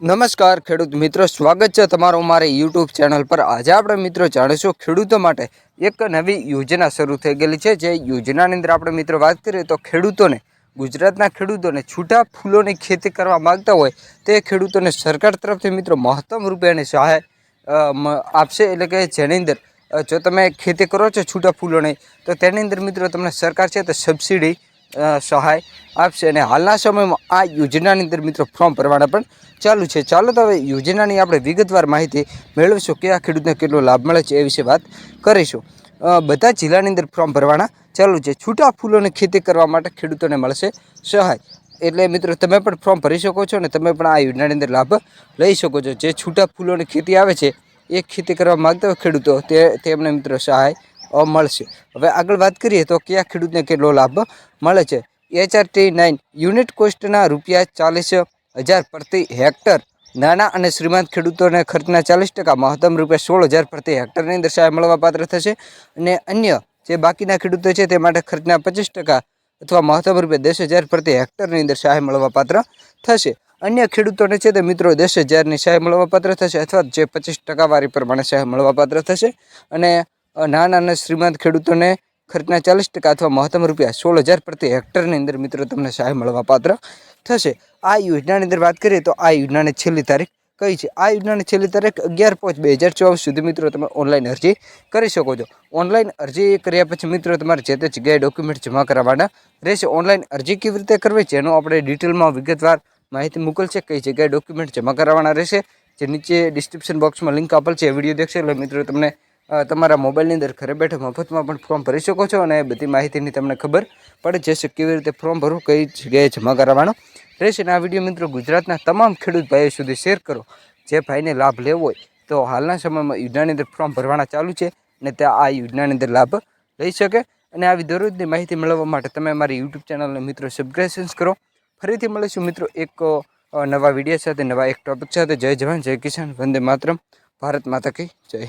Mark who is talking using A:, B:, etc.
A: નમસ્કાર, ખેડૂત મિત્રો. સ્વાગત છે તમારું મારી યુટ્યુબ ચેનલ પર. આજે આપણે મિત્રો જાણીશું ખેડૂતો માટે એક નવી યોજના શરૂ થઈ ગયેલી છે. જે યોજનાની અંદર આપણે મિત્રો વાત કરીએ તો ખેડૂતોને, ગુજરાતના ખેડૂતોને છૂટા ફૂલોની ખેતી કરવા માગતા હોય, તે ખેડૂતોને સરકાર તરફથી મિત્રો મહત્તમ રૂપિયાની સહાય આપશે. એટલે કે જેની અંદર જો તમે ખેતી કરો છો છૂટા ફૂલોની, તો તેની અંદર મિત્રો તમને સરકાર છે તે સબસિડી સહાય આપશે. અને હાલના સમયમાં આ યોજનાની અંદર મિત્રો ફોર્મ ભરવાના પણ ચાલુ છે. ચાલો તો હવે યોજનાની આપણે વિગતવાર માહિતી મેળવીશું. કે આ ખેડૂતને કેટલો લાભ મળે છે એ વિશે વાત કરીશું. બધા જિલ્લાની અંદર ફોર્મ ભરવાના ચાલુ છે. છૂટા ફૂલોની ખેતી કરવા માટે ખેડૂતોને મળશે સહાય. એટલે મિત્રો તમે પણ ફોર્મ ભરી શકો છો અને તમે પણ આ યોજનાની અંદર લાભ લઈ શકો છો. જે છૂટા ફૂલોની ખેતી આવે છે, એ ખેતી કરવા માગતા હોય ખેડૂતો, તે તેમને મિત્રો સહાય મળશે. હવે આગળ વાત કરીએ તો કયા ખેડૂતને કેટલો લાભ મળે છે? એચઆરટી નાઇન યુનિટ કોસ્ટના રૂપિયા ચાલીસ હજાર પ્રતિ હેક્ટર. નાના અને શ્રીમંત ખેડૂતોને ખર્ચના ચાલીસ ટકા, મહત્તમ રૂપિયા સોળ હજાર પ્રતિ હેક્ટરની અંદર સહાય મળવાપાત્ર થશે. અને અન્ય જે બાકીના ખેડૂતો છે તે માટે ખર્ચના પચીસ ટકા અથવા મહત્તમ રૂપિયા દસ હજાર પ્રતિ હેક્ટરની અંદર સહાય મળવાપાત્ર થશે. અન્ય ખેડૂતોને છે તે મિત્રો દસ હજારની સહાય મળવાપાત્ર થશે અથવા જે પચીસ ટકાવારી પ્રમાણે સહાય મળવાપાત્ર થશે. અને નાના અને શ્રીમંત ખેડૂતોને ખર્ચના ચાલીસ ટકા અથવા મહત્તમ રૂપિયા સોળ હજાર પ્રતિ હેક્ટરની અંદર મિત્રો તમને સહાય મળવાપાત્ર થશે. આ યોજનાની અંદર વાત કરીએ તો આ યોજનાની છેલ્લી તારીખ કઈ છે? આ યોજનાની છેલ્લી તારીખ અગિયાર પાંચ બે હજાર ચોવીસ સુધી મિત્રો તમે ઓનલાઈન અરજી કરી શકો છો. ઓનલાઈન અરજી કર્યા પછી મિત્રો તમારે જે તે જગ્યાએ ડોક્યુમેન્ટ જમા કરાવવાના રહેશે. ઓનલાઈન અરજી કેવી રીતે કરવી જેનો આપણે ડિટેલમાં વિગતવાર માહિતી મોકલશે કઈ જગ્યાએ ડોક્યુમેન્ટ જમા કરાવવાના રહેશે. જે નીચે ડિસ્ક્રિપ્શન બોક્સમાં લિંક આપેલ છે. એ વીડિયો દેખશે એટલે મિત્રો તમને તમારા મોબાઈલની અંદર ઘરે બેઠા મફતમાં પણ ફોર્મ ભરી શકો છો અને બધી માહિતીની તમને ખબર પડે. જશે કેવી રીતે ફોર્મ ભરવું કઈ જગ્યાએ જમા કરાવવાનો રહેશે અને આ વીડિયો મિત્રો ગુજરાતના તમામ ખેડૂત ભાઈઓ સુધી શેર કરો. જે ભાઈને લાભ લેવો હોય તો હાલના સમયમાં યોજનાની અંદર ફોર્મ ભરવાના ચાલુ છે અને તે આ યોજનાની અંદર લાભ લઈ શકે. અને આવી દરરોજની માહિતી મેળવવા માટે તમે મારી યુટ્યુબ ચેનલને મિત્રો સબસ્ક્રાઇબ કરો. ફરીથી મળીશું મિત્રો એક નવા વીડિયો સાથે, નવા એક ટોપિક સાથે. જય જવાન, જય કિસાન. વંદે માતરમ. ભારત માતા કી જય.